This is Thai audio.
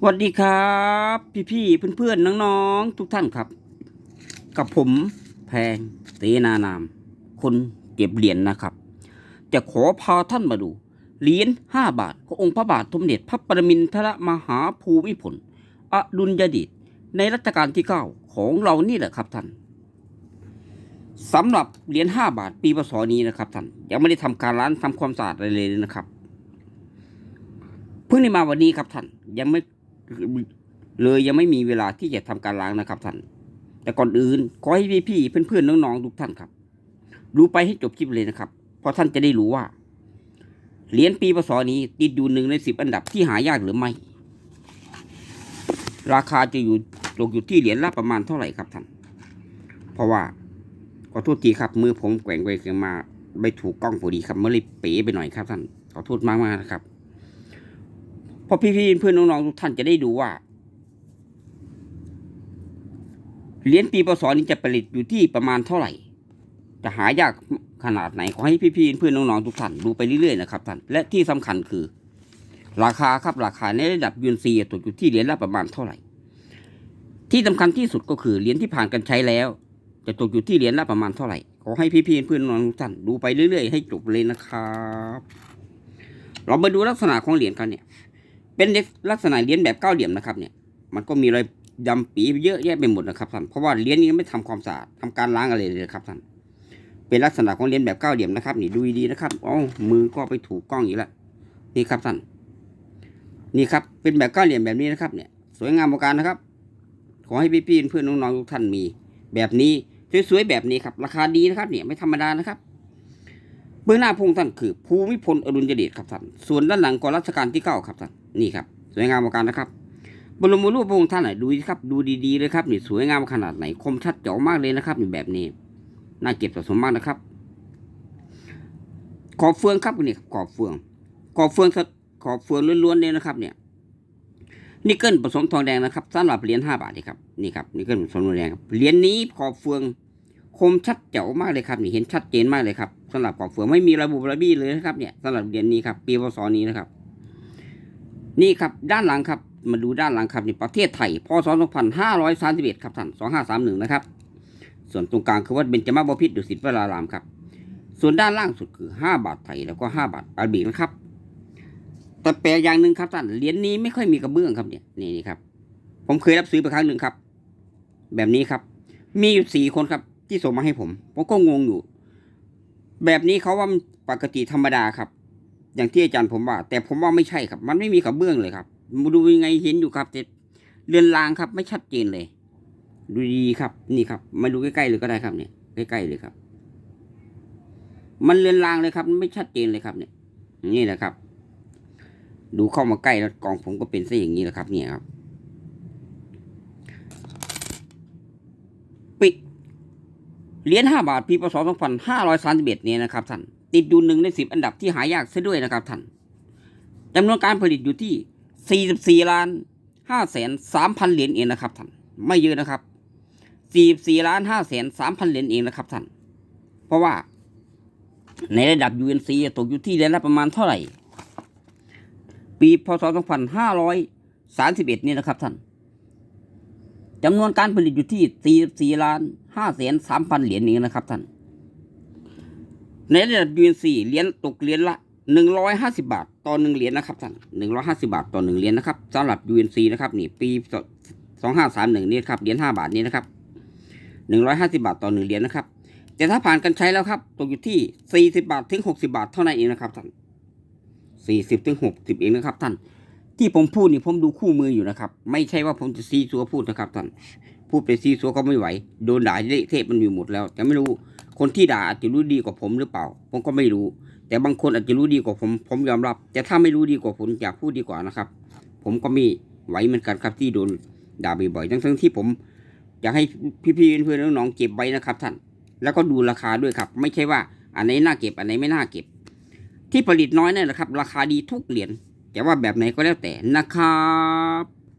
สวัสดีครับ พี่ๆเพื่อนๆน้องๆ ทุกท่านครับ กับผมแพงเตนานาม คนเก็บเหรียญนะครับ จะขอพาท่านมาดู เหรียญห้าบาทขององค์พระบาทสมเด็จพระปรมินทรมหาภูมิพลอดุลยเดชในรัชกาลที่เก้าของเรานี่แหละครับท่านสำหรับเหรียญห้าบาทปีพศนี้นะครับท่านยังไม่ได้ทำการร้านทำความสะอาดอะไรเลยนะครับ เพิ่งได้มาวันนี้ครับท่านยังไม่ เลยยังไม่มีเวลาที่จะทำการล้างนะครับท่าน แต่ก่อนอื่นขอให้พี่พี่ๆเพื่อนๆน้องๆทุกท่านครับ ดูไปให้จบคลิปเลยนะครับ เพราะท่านจะได้รู้ว่า เหรียญปีพศนี้ติดอยู่หนึ่งในสิบอันดับที่หายากหรือไม่ ราคาจะอยู่ตกอยู่ที่เหรียญละประมาณเท่าไหร่ครับท่าน เพราะว่าขอโทษทีครับ มือผมแกว่งไปแกวงมาไม่ถูกกล้องพอดีครับเมื่อเลยเป๋ไปหน่อยครับท่านขอโทษมากๆนะครับ พราะพี่ๆเพื่อนน้องๆทุกท่านจะได้ดูว่าเหรียญปีพศนี้จะผลิตอยู่ที่ประมาณเท่าไหร่ จะหายากขนาดไหนขอให้พี่ๆเพื่อนน้องๆทุกท่านดูไปเรื่อยๆนะครับท่านและที่สำคัญคือ ราคาครับราคาในระดับยูนซีตกอยู่ที่เหรียญละประมาณเท่าไหร่ ที่สำคัญที่สุดก็คือเหรียญที่ผ่านการใช้แล้ว จะตกอยู่ที่เหรียญละประมาณเท่าไหร่ขอให้พี่ๆเพื่อนน้องๆทุกท่านดูไปเรื่อยๆให้จบเลยนะครับ เรามาดูลักษณะของเหรียญกันเนี่ย เป็นลักษณะเหรียญแบบเก้าเหลี่ยมนะครับเนี่ยมันก็มีรอยดำปีเยอะแยะไปหมดนะครับท่านเพราะว่าเหรียญนี้ไม่ทำความสะอาดทำการล้างอะไรเลยครับท่านเป็นลักษณะของเหรียญแบบเก้าเหลี่ยมนะครับ นี่ดูดีๆนะครับอ๋อมือก็ไปถูกกล้องอีกแล้วนี่ครับท่านนี่ครับเป็นแบบเก้าเหลี่ยมแบบนี้นะครับ เนี่ย สวยงามประการนะครับ ขอให้พี่ๆเพื่อนน้องๆทุกท่านมี แบบนี้สวยๆแบบนี้ครับ ราคาดีนะครับ เนี่ยไม่ธรรมดานะครับ บื้องหน้าพระองค์ท่านคือภูมิพลอดุลยเดชครับท่านส่วนด้านหลังก็รัชกาลที่เก้าครับท่านนี่ครับสวยงามประการนะครับ บรมรูปพระองค์ท่านไหนดูครับดูดีๆเลยครับนี่สวยงามขนาดไหนคมชัดเจ๋อมากเลยนะครับนี่แบบนี้น่าเก็บสะสมมากนะครับ ขอบเฟืองครับนี่ขอบเฟือง ขอบเฟืองสะขอบเฟืองล้วนๆเลยนะครับ เนี่ยนิกเกิลผสมทองแดงนะครับสำหรับเหรียญห้าบาทนี่ครับนี่ครับนิกเกิลผสมทองแดงเหรียญนี้ขอบเฟือง คมชัดเจ๋อมากเลยครับ นี่เห็นชัดเจนมากเลยครับ สำหรับขอบเฟืองไม่มีระบุระบี้เลยนะครับเนี่ยสำหรับเหรียญนี้ครับปีพศนี้นะครับ นี่ครับด้านหลังครับมาดูด้านหลังครับนี่ประเทศไทยพศ2531ครับท่าน2531นะครับส่วนตรงกลางคือวัดเบญจมาบพิตรดุสิตวรารามครับ ส่วนด้านล่างสุดคือ 5 บาทไทยแล้วก็ 5 บาทอาบิกนะครับ แต่แปลกอย่างหนึ่งครับท่านเหรียญนี้ไม่ค่อยมีกระเบื้องครับเนี่ยนี่นี่ครับ ผมเคยรับซื้อไปครั้งหนึ่งครับ แบบนี้ครับ มีอยู่สี่คนครับที่ส่งมาให้ผม ผมก็งงอยู่ แบบนี้เขาว่ามันปกติธรรมดาครับ อย่างที่อาจารย์ผมว่า แต่ผมว่าไม่ใช่ครับ มันไม่มีกระเบื้องเลยครับมาดูยังไงเห็นอยู่ครับแต่เรือนรางครับ ไม่ชัดเจนเลย ดูดีครับ นี่ครับ มาดูใกล้ๆเลยก็ได้ครับเนี่ยใกล้ๆเลยครับ มันเรือนรางเลยครับไม่ชัดเจนเลยครับ เนี่ย นี่แหละครับ ดูเข้ามาใกล้แล้วกองผมก็เป็นซะอย่างนี้แหละครับ เนี่ยครับ ปิด เหรียญห้าบาทปีพศสองพันห้าร้อยสามสิบเอ็ดนี่ยนะครับท่านติดอยู่หนึ่งในสิบอันดับที่หายากซะด้วยนะครับท่านจำนวนการผลิตอยู่ที่สี่สิบสี่ล้านห้าแสนสามพันเหรียญเองนะครับท่านไม่เยอะนะครับสี่สี่ล้านห้าแสนสามพันเหรียญเองนะครับท่านเพราะว่าในระดับ UNC ตกอยู่ที่เหรียญละประมาณเท่าไหร่ ปีพศสองพันห้าร้อยสามสิบเอ็ดนี่นะครับท่าน จำนวนการผลิตอยู่ที่ 44ล้าน5แสน3,000เหรียญนี้นะครับท่าน ในระดับ UNC เหรียญตกเหรียญละ 150 บาท ต่อ 1 เหรียญนะครับท่าน 150 บาทต่อ 1 เหรียญนะครับสำหรับ UNC นะครับนี่ปี 2531 นี่ครับเหรียญ5บาทนี้นะครับ 150 บาทต่อ 1 เหรียญนะครับ แต่ถ้าผ่านการใช้แล้วครับ ตกอยู่ที่ 40 บาทถึง 60 บาทเท่านั้นเองนะครับท่าน40ถึง60เองนะครับท่าน ที่ผมพูดนี่ผมดูคู่มืออยู่นะครับ ไม่ใช่ว่าผมจะซีซัวพูดนะครับท่านพูดไปซีซัวก็ไม่ไหว โดนด่าเละเทะมันอยู่หมดแล้ว แต่ไม่รู้คนที่ด่าอาจจะรู้ดีกว่าผมหรือเปล่า ผมก็ไม่รู้ แต่บางคนอาจจะรู้ดีกว่าผม ผมยอมรับ แต่ถ้าไม่รู้ดีกว่าผมอยากพูดดีกว่านะครับ ผมก็ม่ไหวเหมือนกันครับที่โดนด่าบ่อยๆทั้งทั้งๆที่ผม อยากให้พี่ๆเพื่อนๆน้องๆเก็บไว้นะครับท่าน แล้วก็ดูราคาด้วยครับ ไม่ใช่ว่าอันไหนน่าเก็บอันไหนไม่น่าเก็บ ที่ผลิตน้อยนั่นแหละครับ ราคาดีทุกเหรียญ แต่ว่าแบบไหนก็แล้วแต่นะครับ